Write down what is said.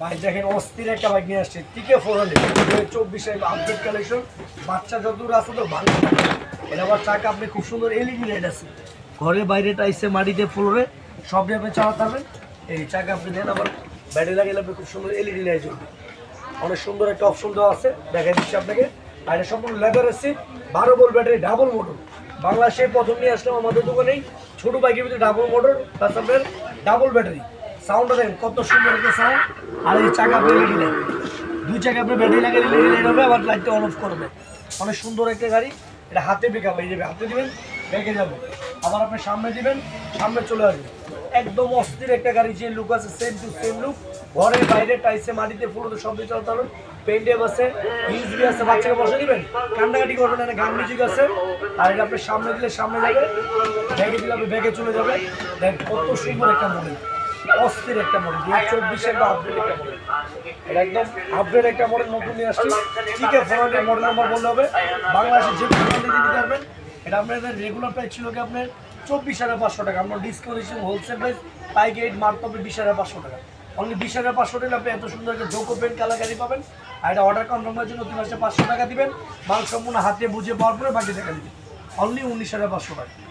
ভাই, দেখেন অস্থির একটা বাইক নিয়ে আসছে। টিকে ফোর হান্ড্রেড চব্বিশে আপডেট কালেকশন বাচ্চা যতদূর আছে তো ভালো। এটা আবার চাকা আপনি খুব সুন্দর এলইডি লাইট আছে। ঘরে বাইরে টাইসে মাটিতে ফ্লোরে সব আপনি চালাতে পারবেন। এই চাকা আপনি দেন আবার ব্যাটারি লাগিয়ে আপনি খুব সুন্দর এলইডি লাইট জ্বলবে। অনেক সুন্দর একটা অপশন দেওয়া আছে। দেখা দিচ্ছি আপনাকে। আর এটা সম্পূর্ণ লেদার আছে বারো বল ব্যাটারি ডাবল মোটর বাংলাদেশে প্রথম নিয়ে আসলাম আমাদের দোকানেই। ছোট বাইকের ভিতরে double motor plus double battery সাউন্ডটা দেখেন, কত সুন্দর একটা সাউন্ড আর এই চাকা আপনি লেডি দুই চাকা আপনি ব্যাটারি লাগিয়ে লেডি লাইট হবে, আবার লাইটটা অন অফ করবে অনেক সুন্দর একটা গাড়ি। এটা হাতে বেকাব এই যাবে হাতে দিবেন বেঁকে যাবে। আবার আপনি সামনে দিবেন, সামনে চলে আসবে একদম অস্থির একটা গাড়ি, যে লুক আছে সেম টু সেম লুক ঘরে বাইরে টাইসে মাটিতে ফুলোতে সব দিয়ে চলতে পারবেন পেন্টেপ আছে ইউজবি আছে, বাচ্চাকে বসে দিবেন। কান্নাকাটি করবেন না গান মিউজিক আছে আর এটা আপনি সামনে দিলে সামনে যাবে ব্যাগে দিলে আপনি ব্যাগে চলে যাবে দেখ, কত সুন্দর একটা মডেল অস্থির একটা মডেল দু হাজার চব্বিশের একটা আপডেট একটা মডেল একদম আপডেট একটা মডেল নতুন নিয়ে আসছি। ঠিক আছে ফোন হান্ড্রেড মডেল নাম্বার বললে হবে। বাংলাদেশে যে কোনো দিতে পারবেন। এটা আপনাদের রেগুলার প্রাইস ছিল কি আপনার? চব্বিশ হাজার পাঁচশো টাকা। আমরা ডিসকাউন্ট হিসেবে হোলসেল প্রাইস পাই গেট মারতে হবে বিশ হাজার পাঁচশো টাকা। অনলি বিশ হাজার পাঁচশো টাকা আপনি এত সুন্দর একটা জোকো পেন গাড়ি পাবেন। আর এটা অর্ডার কনফার্মের জন্য তিন হাজার পাঁচশো টাকা দিবেন। মাল সম্পূর্ণ হাতে বুঝে পাওয়ার পরে বাকি টাকা দিবেন। অনলি উনিশ হাজার পাঁচশো টাকা।